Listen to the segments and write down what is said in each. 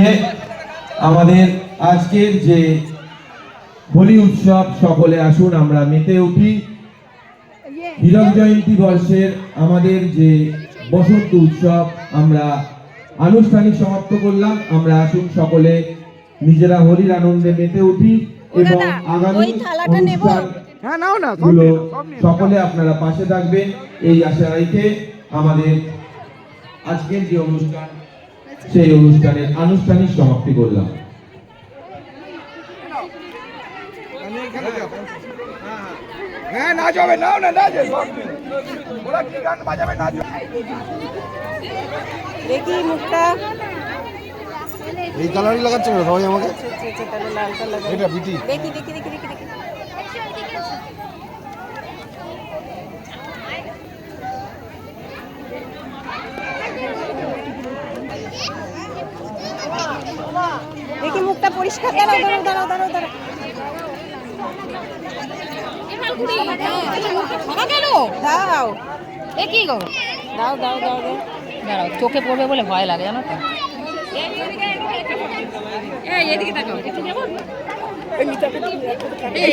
নিয়ে আমাদের আজকের যে হোলি উৎসব সকলে আসুন আমরা মেতে উঠি হীরক জয়ন্তী বর্ষের আমাদের যে বসন্ত উৎসব আমরা আনুষ্ঠানিক সমাপ্ত করলাম আমরা আসুন সকলে নিজেরা হোলির আনন্দে মেতে উঠি এবং আগামী? অনুষ্ঠান হ্যাঁ নাও না সবগুলো। সকলে আপনারা পাশে থাকবেন এই আশা রেখে আমাদের আজকের যে অনুষ্ঠান সেই অনুষ্ঠানের আনুষ্ঠানিক সমাপ্তি করলাম। হ্যাঁ নাচ হবে নাও না নাচ হবে, সব নিয়ে নাও। ওরা কি গান বাজাবে নাচ দেখি মুখটা। এই কালারই লাগাচ্ছে না সবাই আমাকে? আচ্ছা, আচ্ছা, আচ্ছা, এটা বিটি। দেখি দেখি দেখি দেখি দেখি। মুখটা পরিষ্কার দাঁড়াও দাঁড়াও দাঁড়াও দাঁড়াও। দাঁড়াও দাও। এ কি গো? দাও দাও দাও দাও। দাঁড়াও চোখে পড়বে বলে ভয় লাগে জানো তো। এই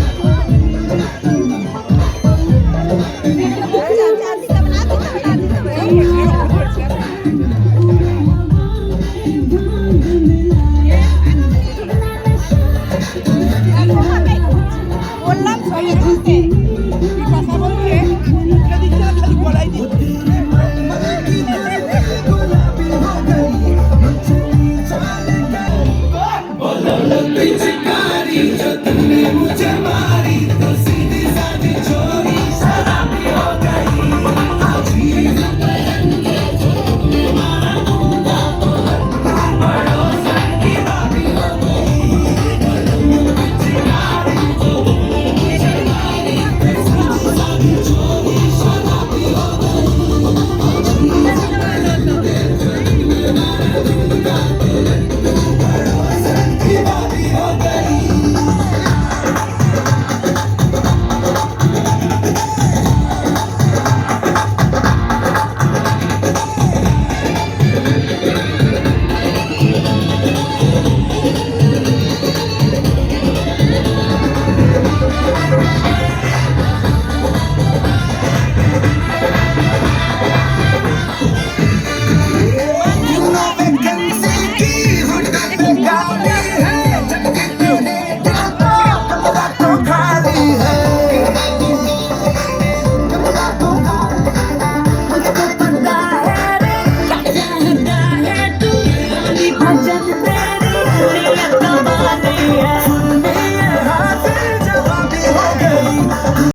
Bolo lo pinche cariño, tú me mucha más.